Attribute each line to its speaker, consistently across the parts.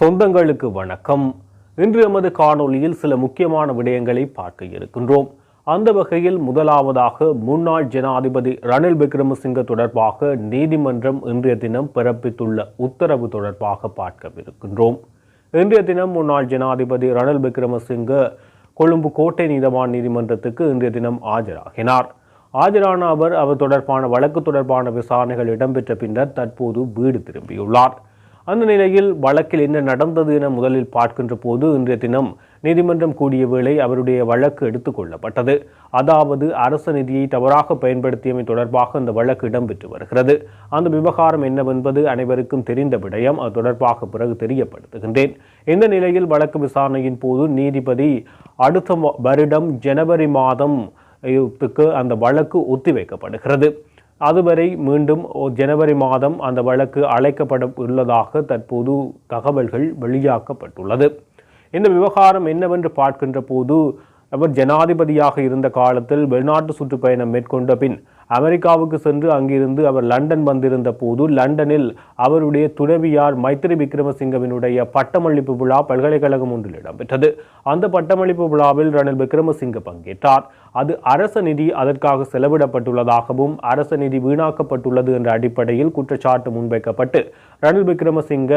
Speaker 1: சொந்தங்களுக்கு வணக்கம். இன்று எமது காணொளியில் சில முக்கியமான விடயங்களை பார்க்க இருக்கின்றோம். அந்த வகையில் முதலாவதாக முன்னாள் ஜனாதிபதி ரணில் விக்ரமசிங்க தொடர்பாக நீதிமன்றம் இன்றைய தினம் பிறப்பித்துள்ள உத்தரவு தொடர்பாக பார்க்கவிருக்கின்றோம். இன்றைய தினம் முன்னாள் ஜனாதிபதி ரணில் விக்ரமசிங்க கொழும்பு கோட்டை நீதவான் நீதிமன்றத்துக்கு இன்றைய தினம் ஆஜராகினார். ஆஜரான அவர் அவர் தொடர்பான வழக்கு தொடர்பான விசாரணைகள் இடம்பெற்ற பின்னர் தற்போது வீடு திரும்பியுள்ளார். அந்த நிலையில் வழக்கில் என்ன நடந்தது என முதலில் பார்க்கின்ற போது இன்றைய தினம் நீதிமன்றம் கூடிய வேளை அவருடைய வழக்கு எடுத்துக்கொள்ளப்பட்டது அதாவது அரச நிதியை தவறாக பயன்படுத்தியமை தொடர்பாக அந்த வழக்கு இடம்பெற்று வருகிறது. அந்த விவகாரம் என்னவென்பது அனைவருக்கும் தெரிந்த விடயம். அது தொடர்பாக பிறகு தெரியப்படுத்துகின்றேன். இந்த நிலையில் வழக்கு விசாரணையின் போது நீதிபதி அடுத்த வருடம் ஜனவரி மாதம் அந்த வழக்கு ஒத்திவைக்கப்படுகிறது. அதுவரை மீண்டும் ஜனவரி மாதம் அந்த வழக்கு அழைக்கப்பட உள்ளதாக தற்போது தகவல்கள் வெளியாக்கப்பட்டுள்ளது. இந்த விவகாரம் என்னவென்று பார்க்கின்ற போது அவர் ஜனாதிபதியாக இருந்த காலத்தில் வெளிநாட்டு சுற்றுப்பயணம் மேற்கொண்ட பின் அமெரிக்காவுக்கு சென்று அங்கிருந்து அவர் லண்டன் வந்திருந்த போது லண்டனில் அவருடைய துணைவியார் மைத்திரி விக்ரமசிங்கவினுடைய பட்டமளிப்பு விழா பல்கலைக்கழகம் ஒன்றில் இடம்பெற்றது. அந்த பட்டமளிப்பு விழாவில் ரணில் விக்ரமசிங்க பங்கேற்றார். அது அரச நிதி அதற்காக செலவிடப்பட்டுள்ளதாகவும் அரச நிதி வீணாக்கப்பட்டுள்ளது என்ற அடிப்படையில் குற்றச்சாட்டு முன்வைக்கப்பட்டு ரணில் விக்ரமசிங்க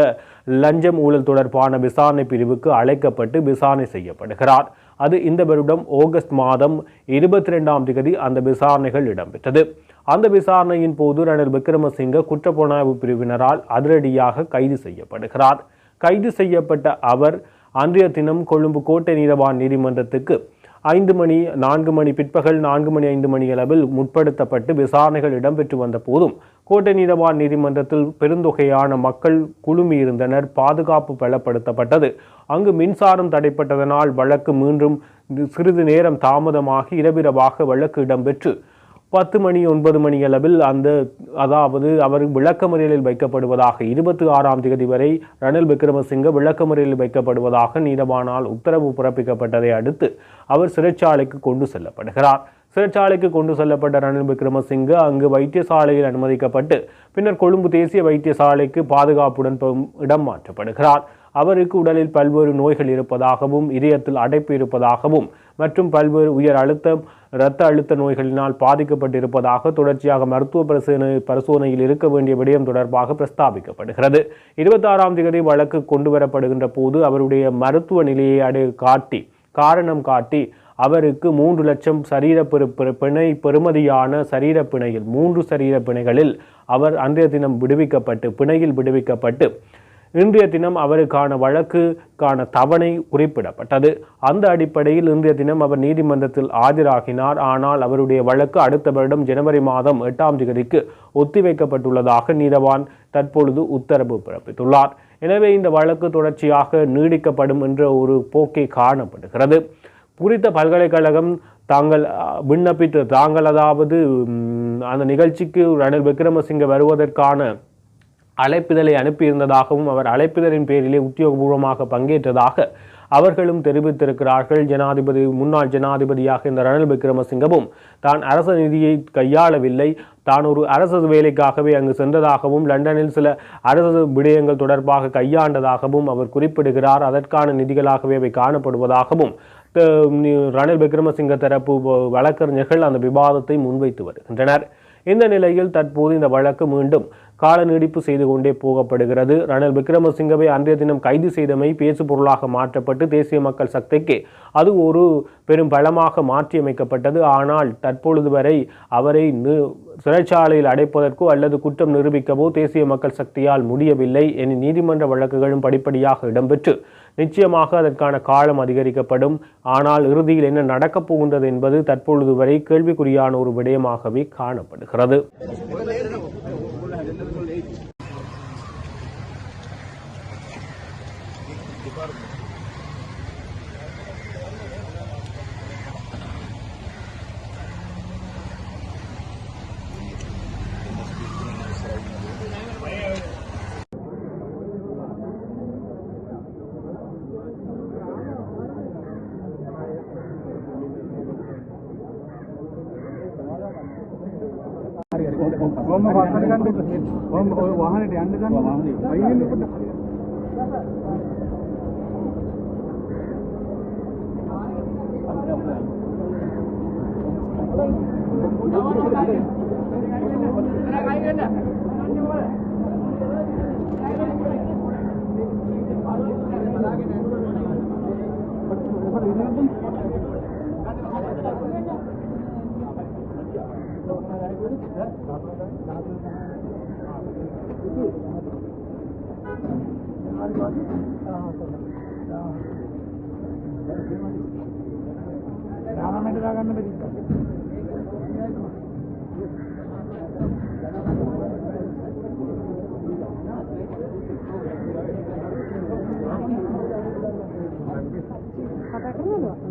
Speaker 1: லஞ்சம் ஊழல் தொடர்பான விசாரணை பிரிவுக்கு அழைக்கப்பட்டு விசாரணை செய்யப்படுகிறார். அது இந்த வருடம் ஆகஸ்ட் மாதம் இருபத்தி ரெண்டாம் தேதி அந்த விசாரணைகள் இடம்பெற்றது. அந்த விசாரணையின் போது ரணில் விக்ரமசிங்க குற்றப்புலனாய்வு பிரிவினரால் அதிரடியாக கைது செய்யப்படுகிறார். கைது செய்யப்பட்ட அவர் அன்றைய தினம் கொழும்பு கோட்டை நீதவான் நீதிமன்றத்துக்கு ஐந்து மணி நான்கு மணி பிற்பகல் நான்கு மணி ஐந்து மணி அளவில் முற்படுத்தப்பட்டு விசாரணைகள் இடம்பெற்று வந்த போதும் கோட்டை நீதவான் நீதிமன்றத்தில் பெருந்தொகையான மக்கள் குழுமியிருந்தனர் பாதுகாப்பு பலப்படுத்தப்பட்டது. அங்கு மின்சாரம் தடைப்பட்டதனால் வழக்கு மீண்டும் சிறிது நேரம் தாமதமாகி இரவிரவாக வழக்கு இடம்பெற்று பத்து மணி ஒன்பது மணி அளவில் அந்த அதாவது அவர் விளக்கமறியலில் வைக்கப்படுவதாக இருபத்தி ஆறாம் தேதி வரை ரணில் விக்ரமசிங்க விளக்கமறியலில் வைக்கப்படுவதாக நீதவானால் உத்தரவு பிறப்பிக்கப்பட்டதை அடுத்து அவர் சிறைச்சாலைக்கு கொண்டு செல்லப்படுகிறார். சிறைச்சாலைக்கு கொண்டு செல்லப்பட்ட ரணில் விக்ரமசிங்க அங்கு வைத்தியசாலையில் அனுமதிக்கப்பட்டு பின்னர் கொழும்பு தேசிய வைத்தியசாலைக்கு பாதுகாப்புடன் இடம் மாற்றப்படுகிறார். அவருக்கு உடலில் பல்வேறு நோய்கள் இருப்பதாகவும் இதயத்தில் அடைப்பு இருப்பதாகவும் மற்றும் பல்வேறு உயர் அழுத்தம் இரத்த அழுத்த நோய்களினால் பாதிக்கப்பட்டிருப்பதாக தொடர்ச்சியாக மருத்துவ பரிசோதனை பரிசோதனையில் இருக்க வேண்டிய விடயம் தொடர்பாக பிரஸ்தாபிக்கப்படுகிறது. இருபத்தாறாம் தேதி வழக்கு கொண்டு வரப்படுகின்ற போது அவருடைய மருத்துவ நிலையை அடு காட்டி காரணம் காட்டி அவருக்கு மூன்று லட்சம் சரீர பெரு பெரு- பிணை பெறுமதியான சரீர பிணையில் மூன்று சரீர பிணைகளில் அவர் அன்றைய தினம் விடுவிக்கப்பட்டு பிணையில் விடுவிக்கப்பட்டு இன்றைய தினம் அவருக்கான வழக்குக்கான தவணை குறிப்பிடப்பட்டது. அந்த அடிப்படையில் இன்றைய தினம் அவர் நீதிமன்றத்தில் ஆஜராகினார். ஆனால் அவருடைய வழக்கு அடுத்த வருடம் ஜனவரி மாதம் எட்டாம் தேதிக்கு ஒத்திவைக்கப்பட்டுள்ளதாக நீதவான் தற்பொழுது உத்தரவு பிறப்பித்துள்ளார். எனவே இந்த வழக்கு தொடர்ச்சியாக நீடிக்கப்படும் என்ற ஒரு போக்கை காணப்படுகிறது. குறித்த பல்கலைக்கழகம் தாங்கள் விண்ணப்பித்த விண்ணப்பித்து தாங்கள் அதாவது அந்த நிகழ்ச்சிக்கு ரணில் விக்ரமசிங்க வருவதற்கான அழைப்பிதழை அனுப்பியிருந்ததாகவும் அவர் அழைப்பிதழின் பேரிலே உத்தியோகபூர்வமாக பங்கேற்றதாக அவர்களும் தெரிவித்திருக்கிறார்கள். ஜனாதிபதி முன்னாள் ஜனாதிபதியாக இந்த ரணில் விக்ரமசிங்கவும் தான் அரச நிதியை கையாளவில்லை. தான் ஒரு அரசு வேலைக்காகவே அங்கு சென்றதாகவும் லண்டனில் சில அரசு விடயங்கள் தொடர்பாக கையாண்டதாகவும் அவர் குறிப்பிடுகிறார். அதற்கான நிதிகளாகவே அவை காணப்படுவதாகவும் ரணில் விக்ரமசிங்க தரப்பு வழக்கறிஞர்கள் அந்த விவாதத்தை முன்வைத்து வருகின்றனர். இந்த நிலையில் தற்போது இந்த வழக்கு மீண்டும் கால நீடிப்பு செய்து கொண்டே போகப்படுகிறது. ரணில் விக்ரமசிங்கவை அன்றைய தினம் கைது செய்தமை பேசு பொருளாக மாற்றப்பட்டு தேசிய மக்கள் சக்திக்கு அது ஒரு பெரும் பலமாக மாற்றியமைக்கப்பட்டது. ஆனால் தற்பொழுது வரை அவரை நி- சிறைச்சாலையில் அடைப்பதற்கோ அல்லது குற்றம் நிரூபிக்கவோ தேசிய மக்கள் சக்தியால் முடியவில்லை என நீதிமன்ற வழக்குகளும் படிப்படியாக இடம்பெற்று நிச்சயமாக அதற்கான காலம் அதிகரிக்கப்படும். ஆனால் இறுதியில் என்ன நடக்கப் போகின்றது என்பது தற்பொழுது வரை கேள்விக்குறியான ஒரு விடயமாகவே காணப்படுகிறது. డిపార్ట్మెంట్ හරි හරි.
Speaker 2: ඔන්න වාහනේ ගන්න ඔන්න ඔය වාහනේට යන්න ගන්න වාහනේ. අයියෙන් පොඩ්ඩක් Thank you.
Speaker 1: ராமேட்டா கண்ணு பற்றி खाता करना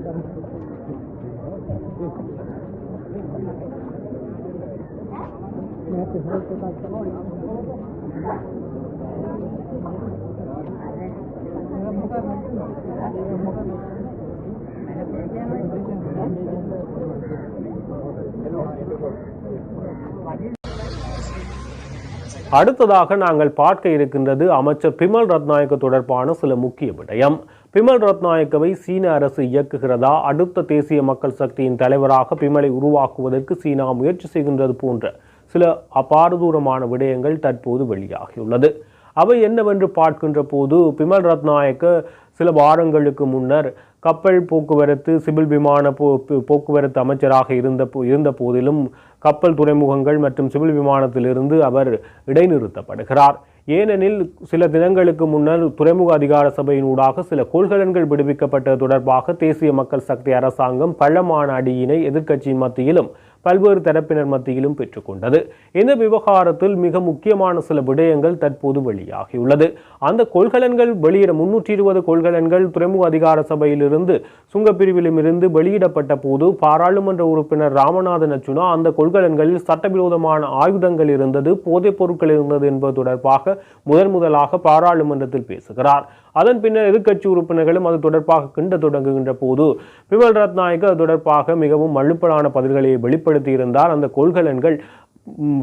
Speaker 1: அடுத்ததாக நாங்கள் பார்க்க இருக்கின்றது அமைச்சர் பிமல் ரத்நாயக்க தொடர்பான சில முக்கிய விடயம். பிமல் ரத்நாயக்கவை சீன அரசு இயக்குகிறதா? அடுத்த தேசிய மக்கள் சக்தியின் தலைவராக பிமலை உருவாக்குவதற்கு சீனா முயற்சி செய்கின்றது போன்ற சில அபாரதூரமான விடயங்கள் தற்போது வெளியாகியுள்ளது. அவை என்னவென்று பார்க்கின்ற போது பிமல் ரத்நாயக்க சில வாரங்களுக்கு முன்னர் கப்பல் போக்குவரத்து சிவில் விமான போ போக்குவரத்து அமைச்சராக இருந்த போ- இருந்த போதிலும் கப்பல் துறைமுகங்கள் மற்றும் சிவில் விமானத்திலிருந்து அவர் இடைநிறுத்தப்படுகிறார். ஏனெனில் சில தினங்களுக்கு முன்னர் துறைமுக அதிகார சபையினூடாக சில கொள்கலன்கள் விடுவிக்கப்பட்டது தொடர்பாக தேசிய மக்கள் சக்தி அரசாங்கம் பள்ளமான அடியினை எதிர்க்கட்சியின் மத்தியிலும் பல்வேறு தரப்பினர் மத்தியிலும் பெற்றுக்கொண்டது. இந்த விவகாரத்தில் மிக முக்கியமான சில விடயங்கள் தற்போது வெளியாகியுள்ளது. அந்த கொள்கலன்கள் வெளியிட முன்னூற்றி இருபது கொள்கலன்கள் துறைமுக அதிகார சபையிலிருந்து சுங்கப்பிரிவிலும் இருந்து வெளியிடப்பட்ட போது பாராளுமன்ற உறுப்பினர் ராமநாதன் அச்சுனா அந்த கொள்கலன்களில் சட்டவிரோதமான ஆயுதங்கள் இருந்தது போதைப் பொருட்கள் இருந்தது என்பது தொடர்பாக முதன் முதலாக பாராளுமன்றத்தில் பேசுகிறார். அதன் பின்னர் எதிர்க்கட்சி உறுப்பினர்களும் அது தொடர்பாக கிண்ட தொடங்குகின்ற போது பிமல் ரத்நாயக்க அது தொடர்பாக மிகவும் மழுப்பலான பதில்களை வெளிப்படுத்தியிருந்தார். அந்த கொள்கலன்கள்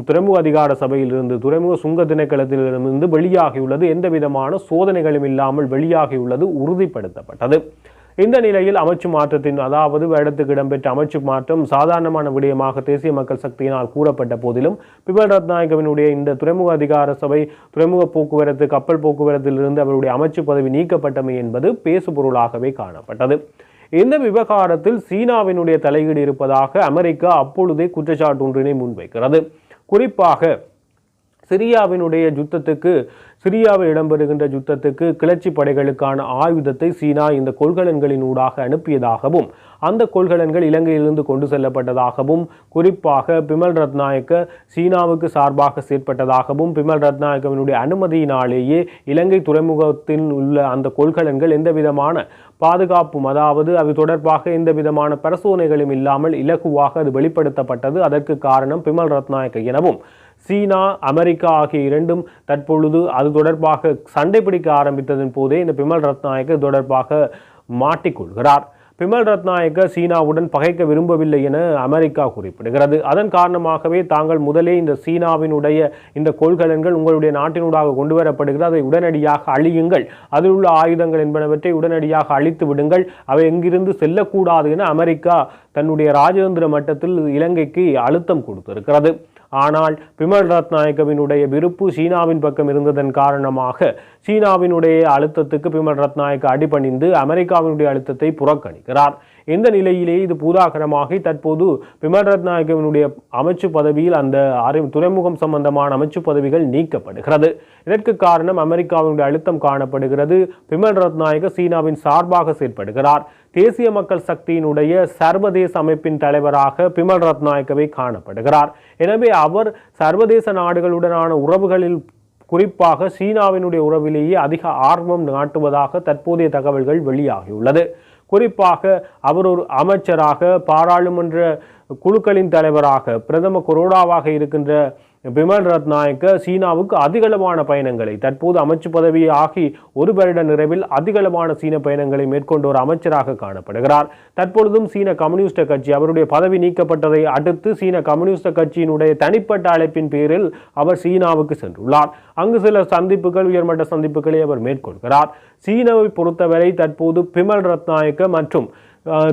Speaker 1: துறைமுக அதிகார சபையிலிருந்து துறைமுக சுங்க திணைக்களத்திலிருந்து வெளியாகியுள்ளது. எந்த விதமான சோதனைகளும் இல்லாமல் வெளியாகியுள்ளது உறுதிப்படுத்தப்பட்டது. இந்த நிலையில் அமைச்சு மாற்றத்தின் அதாவது வேடத்துக்கு இடம்பெற்ற அமைச்சு மாற்றம் சாதாரணமான விடயமாக தேசிய மக்கள் சக்தியினால் கூறப்பட்ட போதிலும் பிபல் ரத்நாயகவினுடைய இந்த துறைமுக அதிகார சபை துறைமுக போக்குவரத்து கப்பல் போக்குவரத்திலிருந்து அவருடைய அமைச்சு பதவி நீக்கப்பட்டமை என்பது பேசுபொருளாகவே காணப்பட்டது. இந்த விவகாரத்தில் சீனாவினுடைய தலையீடு இருப்பதாக அமெரிக்கா அப்பொழுதே குற்றச்சாட்டு ஒன்றினை முன்வைக்கிறது. குறிப்பாக சிரியாவினுடைய யுத்தத்துக்கு சிரியாவில் இடம்பெறுகின்ற யுத்தத்துக்கு கிளர்ச்சி படைகளுக்கான ஆயுதத்தை சீனா இந்த கொள்கலன்களின் ஊடாக அனுப்பியதாகவும் அந்த கொள்கலன்கள் இலங்கையிலிருந்து கொண்டு செல்லப்பட்டதாகவும் குறிப்பாக பிமல் ரத்நாயக்க சீனாவுக்கு சார்பாக செயற்பட்டதாகவும் பிமல் ரத்நாயக்கவினுடைய அனுமதியினாலேயே இலங்கை துறைமுகத்தில் உள்ள அந்த கொள்கலன்கள் எந்த விதமான பாதுகாப்பும் அதாவது அது தொடர்பாக எந்த விதமான பரிசோதனைகளும் இல்லாமல் இலகுவாக அது வெளிப்படுத்தப்பட்டது. அதற்கு காரணம் பிமல் ரத்நாயக்க எனவும் சீனா அமெரிக்கா ஆகிய இரண்டும் தற்பொழுது அது தொடர்பாக சண்டை பிடிக்க ஆரம்பித்ததன் போதே இந்த பிமல் ரத்நாயக்க தொடர்பாக மாட்டிக்கொள்கிறார் பிமல் ரத்நாயக்க சீனாவுடன் பகைக்க விரும்பவில்லை என அமெரிக்கா குறிப்பிடுகிறது. அதன் காரணமாகவே தாங்கள் முதலே இந்த சீனாவினுடைய இந்த கொள்கலன்கள் உங்களுடைய நாட்டினூடாக கொண்டு வரப்படுகிறது அதை உடனடியாக அழியுங்கள். அதில் உள்ள ஆயுதங்கள் என்பனவற்றை உடனடியாக அழித்து விடுங்கள். அவை எங்கிருந்து செல்லக்கூடாது என அமெரிக்கா தன்னுடைய ராஜதந்திர மட்டத்தில் இலங்கைக்கு அழுத்தம் கொடுத்திருக்கிறது. ஆனால் பிமல் ரத்நாயக்கவினுடைய விருப்பு சீனாவின் பக்கம் இருந்ததன் காரணமாக சீனாவினுடைய அழுத்தத்துக்கு பிமல் ரத்நாயக்க அடிபணிந்து அமெரிக்காவினுடைய அழுத்தத்தை புறக்கணிக்கிறார். இந்த நிலையிலே இது பூதாகரமாகி தற்போது பிமல் ரத்நாயக்கவினுடைய அமைச்சு பதவியில் அந்த அறி துறைமுகம் சம்பந்தமான அமைச்சு பதவிகள் நீக்கப்படுகிறது. இதற்கு காரணம் அமெரிக்காவினுடைய அழுத்தம் காணப்படுகிறது. பிமல் ரத்நாயக்க சீனாவின் சார்பாக செயற்படுகிறார். தேசிய மக்கள் சக்தியினுடைய சர்வதேச அமைப்பின் தலைவராக பிமல் ரத்நாயக்கவை காணப்படுகிறார். எனவே அவர் சர்வதேச நாடுகளுடனான உறவுகளில் குறிப்பாக சீனாவினுடைய உறவிலேயே அதிக ஆர்வம் நாட்டுவதாக தற்போதைய தகவல்கள் வெளியாகியுள்ளது. குறிப்பாக அவர் ஒரு அமைச்சராக பாராளுமன்ற குழுக்களின் தலைவராக பிரதம கொரோடாவாக இருக்கின்ற பிமல் ரத்நாயக்க சீனாவுக்கு அதிகளவான பயணங்களை தற்போது அமைச்சு பதவி ஆகி ஒரு வருட நிறைவில் அதிகளவான சீன பயணங்களை மேற்கொண்ட ஒரு அமைச்சராக காணப்படுகிறார். தற்பொழுதும் சீன கம்யூனிஸ்ட கட்சி அவருடைய பதவி நீக்கப்பட்டதை அடுத்து சீன கம்யூனிஸ்ட கட்சியினுடைய தனிப்பட்ட அழைப்பின் பேரில் அவர் சீனாவுக்கு சென்றுள்ளார். அங்கு சில சந்திப்புகள் உயர்மட்ட சந்திப்புகளை அவர் மேற்கொள்கிறார். சீனாவை பொறுத்தவரை தற்போது பிமல் ரத்நாயக்க மற்றும்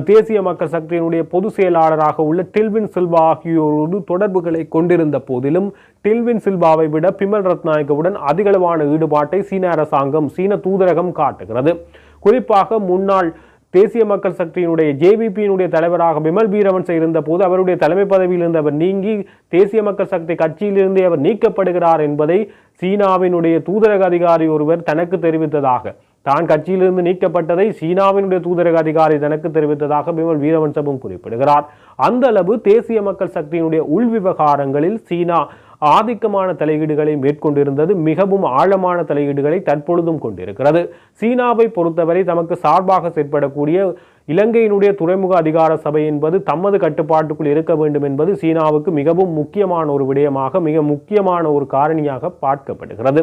Speaker 1: தேசிய மக்கள் சக்தியினுடைய பொதுச் செயலாளராக உள்ள டில்வின் சில்வா ஆகியோரோடு தொடர்புகளை கொண்டிருந்த போதிலும் டில்வின் சில்வாவை விட பிமல் ரத்நாயக்கவுடன் அதிகளவான ஈடுபாட்டை சீன அரசாங்கம் சீன தூதரகம் காட்டுகிறது. குறிப்பாக முன்னாள் தேசிய மக்கள் சக்தியினுடைய ஜேவிபியினுடைய தலைவராக பிமல் பீரவன்ஸ் இருந்த போது அவருடைய தலைமை பதவியில் இருந்து அவர் நீங்கி தேசிய மக்கள் சக்தி கட்சியிலிருந்தே அவர் நீக்கப்படுகிறார் என்பதை சீனாவினுடைய தூதரக அதிகாரி ஒருவர் தனக்கு தெரிவித்ததாக தான் கட்சியிலிருந்து நீக்கப்பட்டதை சீனாவினுடைய தூதரக அதிகாரி தனக்கு தெரிவித்ததாக பிமல் வீரவன்சமும் குறிப்பிடுகிறார். அந்த அளவு தேசிய மக்கள் சக்தியினுடைய உள் விவகாரங்களில் சீனா ஆதிக்கமான தலையீடுகளை மேற்கொண்டிருந்தது மிகவும் ஆழமான தலையீடுகளை தற்பொழுதும் கொண்டிருக்கிறது. சீனாவை பொறுத்தவரை தமக்கு சார்பாக செயற்படக்கூடிய இலங்கையினுடைய துறைமுக அதிகார சபை என்பது தமது கட்டுப்பாட்டுக்குள் இருக்க வேண்டும் என்பது சீனாவுக்கு மிகவும் முக்கியமான ஒரு விடயமாக மிக முக்கியமான ஒரு காரணியாக பார்க்கப்படுகிறது.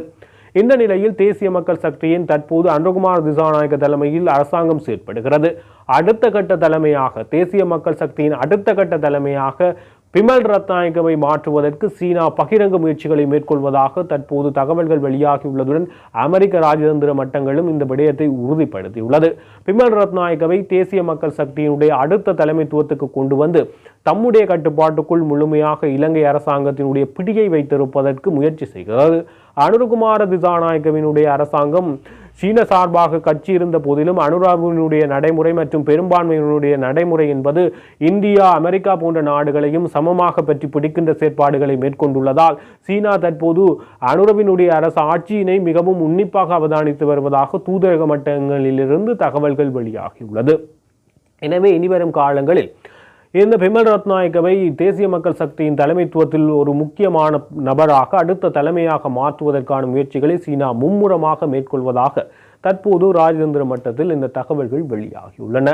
Speaker 1: இந்த நிலையில் தேசிய மக்கள் சக்தியின் தற்போது அனுகுமார் திசாநாயக்க தலைமையில் அரசாங்கம் செயற்படுகிறது. அடுத்த கட்ட தலைமையாக தேசிய மக்கள் சக்தியின் அடுத்த கட்ட தலைமையாக பிமல் ரத்நாயகவை மாற்றுவதற்கு சீனா பகிரங்க முயற்சிகளை மேற்கொள்வதாக தற்போது தகவல்கள் வெளியாகியுள்ளதுடன் அமெரிக்க ராஜதந்திர மட்டங்களும் இந்த விடயத்தை உறுதிப்படுத்தியுள்ளது. பிமல் ரத்நாயகவை தேசிய மக்கள் சக்தியினுடைய அடுத்த தலைமைத்துவத்துக்கு கொண்டு வந்து தம்முடைய கட்டுப்பாட்டுக்குள் முழுமையாக இலங்கை அரசாங்கத்தினுடைய பிடியை வைத்திருப்பதற்கு முயற்சி செய்கிறது. அனுருகுமார திசாநாயகவினுடைய அரசாங்கம் சீன சார்பாக கட்சி இருந்த போதிலும் அனுராவினுடைய நடைமுறை மற்றும் பெரும்பான்மையினுடைய நடைமுறை என்பது இந்தியா அமெரிக்கா போன்ற நாடுகளையும் சமமாக பற்றி பிடிக்கின்ற செயற்பாடுகளை மேற்கொண்டுள்ளதால் சீனா தற்போது அனுரவினுடைய அரசு ஆட்சியினை மிகவும் உன்னிப்பாக அவதானித்து வருவதாக தூதரக மட்டங்களிலிருந்து தகவல்கள் வெளியாகியுள்ளது. எனவே இனிவரும் காலங்களில் இந்த பிமல் ரத்நாயக்கவை தேசிய மக்கள் சக்தியின் தலைமைத்துவத்தில் ஒரு முக்கியமான நபராக அடுத்த தலைமையாக மாற்றுவதற்கான முயற்சிகளை சீனா மும்முரமாக மேற்கொள்வதாக தற்போது ராஜதந்திர மட்டத்தில் இந்த தகவல்கள் வெளியாகியுள்ளன.